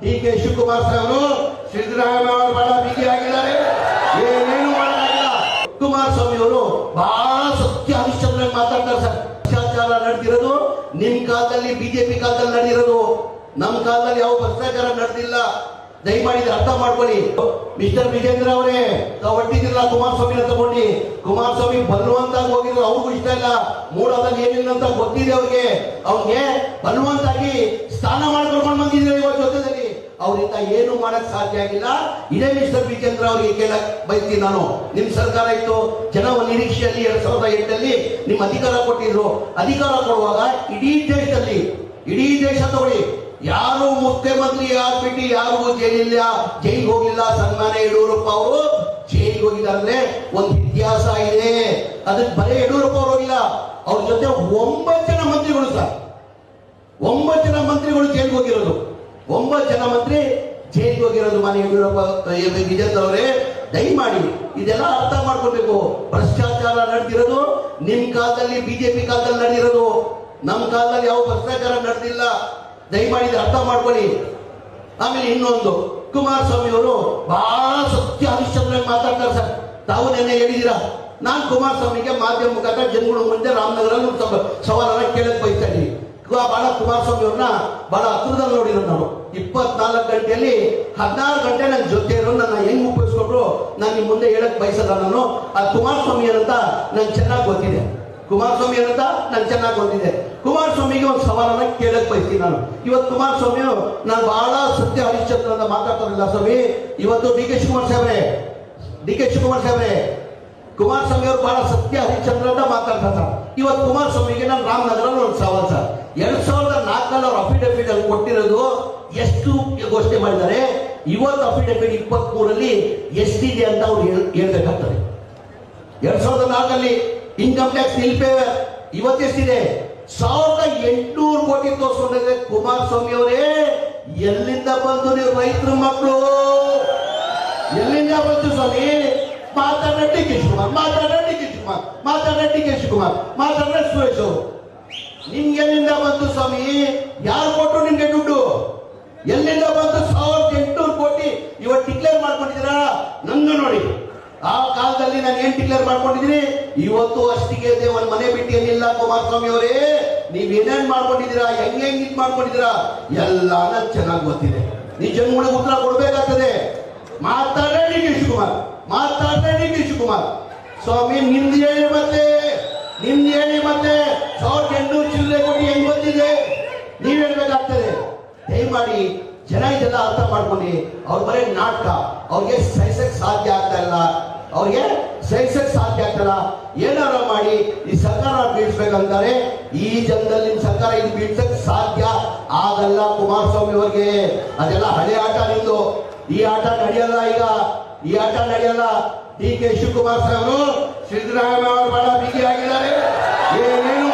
D K Shivakumar ಸಾಹೇಬರು ಸಿದ್ದರಾಮಯ್ಯ ಅವರು ಬಹಳ ಬಿಗಿಯಾಗಿದ್ದಾರೆ ಏನೇನು ಮಾಡಲಾಗಿಲ್ಲ ಕುಮಾರಸ್ವಾಮಿ ಅವರು ಬಹಳ ಸತ್ಯ ಹರಿಶ್ಚಂದ್ರ ಮಾತಾಡ್ತಾರೆ ಸರ್. ಭ್ರಷ್ಟಾಚಾರ ನಡೆದಿರೋದು ನಿಮ್ ಕಾಲದಲ್ಲಿ, ಬಿಜೆಪಿ ಕಾಲದಲ್ಲಿ ನಡೆದಿರೋದು. ನಮ್ ಕಾಲದಲ್ಲಿ ಯಾವ ಭ್ರಷ್ಟಾಚಾರ ನಡೆದಿಲ್ಲ. ದಯಮಾಡಿ ಅರ್ಥ ಮಾಡ್ಕೊಳ್ಳಿ. ಮಿಸ್ಟರ್ ವಿಜೇಂದ್ರ ಅವರೇ, ತಾವು ಕುಮಾರಸ್ವಾಮಿ ಅಂತ ತಗೊಂಡು. ಕುಮಾರಸ್ವಾಮಿ ಬಲವಂತಾಗಿ ಹೋಗಿದ್ರು, ಅವ್ರಿಗೂ ಇಷ್ಟ ಇಲ್ಲ. ಮೂಡೋದಲ್ಲಿ ಏನಿಲ್ಲ ಅಂತ ಗೊತ್ತಿದೆ ಅವ್ರಿಗೆ. ಅವ್ರಿಗೆ ಬಲವಂತಾಗಿ ಸ್ನಾನ ಮಾಡ್ಕೊಂಡು ಬಂದಿದ್ರೆ ಇವತ್ತು ಅವರಿಂದ ಏನು ಮಾಡಕ್ ಸಾಧ್ಯ ಆಗಿಲ್ಲ? ಇದೇ ಮಿಸ್ಟರ್ ವಿಜೇಂದ್ರ ಅವರಿಗೆ ಕೇಳಕ್ ಬಯಸ್ತೀನಿ ನಾನು. ನಿಮ್ ಸರ್ಕಾರ ಇತ್ತು ಜನ ನಿರೀಕ್ಷೆಯಲ್ಲಿ ಎರಡ್ ಸಾವಿರದ ಎಂಟಲ್ಲಿ ನಿಮ್ ಅಧಿಕಾರ ಕೊಟ್ಟಿದ್ರು. ಅಧಿಕಾರ ಕೊಡುವಾಗ ಇಡೀ ದೇಶದಲ್ಲಿ, ಇಡೀ ದೇಶ ತಗೊಳ್ಳಿ ಯಾರು ಮುಖ್ಯಮಂತ್ರಿ ಆಗ್ಬಿಟ್ಟು ಯಾರಿಗೂ ಜೈಲಿಲ್ಲ, ಜೈಲಿಗೆ ಹೋಗಿಲ್ಲ ಸನ್ಮಾನ ಯಡಿಯೂರಪ್ಪ ಅವರು ಜೈಲಿಗೆ ಹೋಗಿದ್ದಾರೆ ಒಂದು ಇತಿಹಾಸ ಇದೆ. ಅದಕ್ಕೆ ಬರೀ ಯಡಿಯೂರಪ್ಪ ಅವರು ಹೋಗಿಲ್ಲ, ಅವ್ರ ಜೊತೆ ಒಂಬತ್ತು ಜನ ಮಂತ್ರಿಗಳು ಸರ್. ಒಂಬತ್ತು ಜನ ಮಂತ್ರಿಗಳು ಜೈಲಿಗೆ ಹೋಗಿರೋದು. ಒಂಬತ್ತು ಜನ ಮಂತ್ರಿ ಚೇಂಜ್ ಹೋಗಿರೋದು ಮನೆ ಯಡಿಯೂರಪ್ಪ ವಿಜೇಂದ್ರ ಅವರೇ, ದಯಮಾಡಿ ಇದೆಲ್ಲ ಅರ್ಥ ಮಾಡ್ಕೊಳ್ಬೇಕು ಭ್ರಷ್ಟಾಚಾರ ನಡೆದಿರೋದು ನಿಮ್ ಕಾಲದಲ್ಲಿ, ಬಿಜೆಪಿ ಕಾಲದಲ್ಲಿ ನಡೆದಿರೋದು. ನಮ್ ಕಾಲದಲ್ಲಿ ಯಾವ ಭ್ರಷ್ಟಾಚಾರ ನಡೆದಿಲ್ಲ. ದಯಮಾಡಿ ಅರ್ಥ ಮಾಡ್ಕೊಳ್ಳಿ. ಆಮೇಲೆ ಇನ್ನೊಂದು, ಕುಮಾರಸ್ವಾಮಿ ಅವರು ಬಹಳ ಸತ್ಯ ಹರಿಶ್ಚಂದ್ರ ಮಾತಾಡ್ತಾರೆ ಸರ್. ತಾವು ನೆನ್ನೆ ಹೇಳಿದೀರಾ ನಾನ್ ಕುಮಾರಸ್ವಾಮಿಗೆ ಮಾಧ್ಯಮ ಮುಖಾಂತರ ಜನಗಳ ಮುಂದೆ ರಾಮನಗರ ಸವಾಲನ್ನ ಕೇಳಕ್ ಬಹಳ ಕುಮಾರಸ್ವಾಮಿ ಅವ್ರನ್ನ ಬಹಳ ಹತ್ರದಲ್ಲಿ ನೋಡಿದ್ರು ನಾನು ಇಪ್ಪತ್ನಾಲ್ಕು ಗಂಟೆಯಲ್ಲಿ ಹದಿನಾರು ಗಂಟೆ ನನ್ನ ಜೊತೆ ಇರೋ ನನ್ನ ಹೆಂಗ್ ಉಪಯೋಗಿಸ್ಕೊಂಡ್ರು ನಾನು ನಿಮ್ ಮುಂದೆ ಹೇಳಕ್ ಬಯಸಲ್ಲ ನಾನು. ಆ ಕುಮಾರಸ್ವಾಮಿ ಏನಂತ ನನ್ ಚೆನ್ನಾಗಿ ಗೊತ್ತಿದೆ. ಕುಮಾರಸ್ವಾಮಿ ಏನಂತ ನಾನು ಚೆನ್ನಾಗಿ ಗೊತ್ತಿದೆ. ಕುಮಾರಸ್ವಾಮಿಗೆ ಒಂದು ಸವಾಲನ್ನ ಕೇಳಕ್ ಬಯಸ್ತೀನಿ ನಾನು. ಇವತ್ತು ಕುಮಾರಸ್ವಾಮಿ ನಾನು ಬಹಳ ಸತ್ಯ ಹರಿಶ್ಚಂದ್ರ ಅಂತ ಮಾತಾಡ್ತಾರಲ್ಲ ಸ್ವಾಮಿ. ಇವತ್ತು ಡಿ ಕೆ ಶಿವಕುಮಾರ್ ಸಾಹೇಬ್ರೆ, ಡಿ ಕೆ ಶಿವಕುಮಾರ್ ಸಾಹೇಬ್ರೆ ಕುಮಾರಸ್ವಾಮಿ ಅವರು ಬಹಳ ಸತ್ಯ ಹರಿಶ್ಚಂದ್ರ ಅಂತ ಮಾತಾಡ್ತಾರೆ ಇವತ್ತು ಕುಮಾರಸ್ವಾಮಿಗೆ ನಾನು ರಾಮನಗರ ಒಂದು ಸವಾಲ್. ಸಾವಿರದ ಅಫಿಡೆವಿಟ್ ಅವ್ರು ಅಫಿಡವಿಟ್ ಅಲ್ಲಿ ಕೊಟ್ಟಿರೋದು ಎಷ್ಟು ಘೋಷಣೆ ಮಾಡಿದ್ದಾರೆ. ಇವತ್ತು ಅಫಿಡವಿಟ್ ಇಪ್ಪತ್ತ್ ಮೂರಲ್ಲಿ ಎಷ್ಟಿದೆ ಅಂತ ಅವ್ರು ಹೇಳ್- ಹೇಳ್ಬೇಕಾಗ್ತದೆ. ಎರಡ್ ಸಾವಿರದ ನಾಲ್ಕಲ್ಲಿ ಇನ್ಕಮ್ ಟ್ಯಾಕ್ಸ್ ನಿಲ್ಪೇವೆ. ಇವತ್ತೆಷ್ಟಿದೆ ಸಾವಿರದ ಎಂಟುನೂರು ಕೋಟಿ ತೋರಿಸ್ಕೊಂಡಿದೆ ಕುಮಾರಸ್ವಾಮಿ ಅವರೇ. ಎಲ್ಲಿಂದ ಬಂದು ನೀವು ರೈತರ ಮಕ್ಕಳು? ಎಲ್ಲಿಂದ ಬಂತು ಸ್ವಾಮಿ? ಮಾತಾಡ ಡಿ ಕುಮಾರ್ ಮಾತಾಡ ಡಿ ಕೆ ಶಿವಕುಮಾರ್ ಮಾತಾಡ ಡಿ ಕೆ ಶಿವಕುಮಾರ್ ಮಾತಾಡ ಸುರೇಶ್ ಅವರು. ನಿಮ್ಗೆ ಎಲ್ಲಿಂದ ಬಂತು ಸ್ವಾಮಿ, ಯಾರು ಕೊಟ್ಟರು ನಿಮ್ಗೆ ದುಡ್ಡು? ಎಲ್ಲಿಂದ ಬಂತು ಸಾವಿರದ ಎಂಟುನೂರು ಕೋಟಿ? ಇವತ್ತು ಡಿಕ್ಲೇರ್ ಮಾಡ್ಕೊಂಡಿದ್ದೀರಾ? ನಂದು ನೋಡಿ. ಆ ಕಾಲದಲ್ಲಿ ನಾನು ಏನ್ ಡಿಕ್ಲೇರ್ ಮಾಡ್ಕೊಂಡಿದ್ದೀನಿ? ಇವತ್ತು ಅಷ್ಟಿಗೆ ಒಂದ್ ಮನೆ ಬಿಟ್ಟು ಏನಿಲ್ಲ ಕುಮಾರಸ್ವಾಮಿ ಅವರೇ. ನೀವ್ ಏನೇನ್ ಮಾಡ್ಕೊಂಡಿದ್ದೀರಾ? ಹೆಂಗ್ ಹೆಂಗ್ ಇದ್ ಮಾಡ್ಕೊಂಡಿದ್ದೀರಾ? ಎಲ್ಲಾನ ಚೆನ್ನಾಗಿ ಗೊತ್ತಿದೆ. ನೀ ಜನಗಳಿಗೆ ಉತ್ತರ ಕೊಡ್ಬೇಕಾಗ್ತದೆ. ಮಾತಾಡ್ರೆ ಡಿ ಕುಮಾರ್. ಶಿವಕುಮಾರ್ ನೀನು ಡಿ ಕೆ ಶಿವಕುಮಾರ್ ಸ್ವಾಮಿ, ನಿಮ್ದು ಹೇಳಿ ಮತ್ತೆ. ನಿಮ್ದು ಹೇಳಿ ಮತ್ತೆ ಸಾವಿರದ ಎಂಟುನೂರು ಚಿಲ್ಲರೆ ಕೋಟಿ ಹೆಂಗ್ ಬಂದಿದೆ? ನೀವ್ ಹೇಳ್ಬೇಕಾಗ್ತದೆ. ದಯಮಾಡಿ ಜನ ಇದೆಲ್ಲ ಅರ್ಥ ಮಾಡ್ಕೊಂಡು ಅವ್ರ ಬರೀ ನಾಟಕ. ಅವ್ರಿಗೆ ಸಹಿಸಕ್ ಸಾಧ್ಯ ಆಗ್ತಾ ಇಲ್ಲ. ಅವ್ರಿಗೆ ಸಹಿಸಕ್ ಸಾಧ್ಯ ಆಗ್ತಲ್ಲ ಏನಾರ ಮಾಡಿ ಈ ಸರ್ಕಾರ ಬೀಳ್ಸ್ಬೇಕಂತಾರೆ. ಈ ಜನದಲ್ಲಿ ನಿಮ್ ಸರ್ಕಾರ ಇದು ಬೀಳ್ಸಕ್ ಸಾಧ್ಯ ಆಗಲ್ಲ ಕುಮಾರಸ್ವಾಮಿ ಅವ್ರಿಗೆ. ಅದೆಲ್ಲ ಹಳೆ ಆಟ ನಿಂದು ಈ ಆಟ ನಡೆಯಲ್ಲ ಈಗ. ಈ ಆಟ ನಡೆಯಲ್ಲ ಡಿ ಕೆ ಶಿವಕುಮಾರ್ ಸಾಹೇಬರು ಸಿದ್ದರಾಮಯ್ಯ ಅವರು ಬಹಳ ಬಿಗಿಯಾಗಿದ್ದಾರೆ ಏನೇನು ಮಾಡ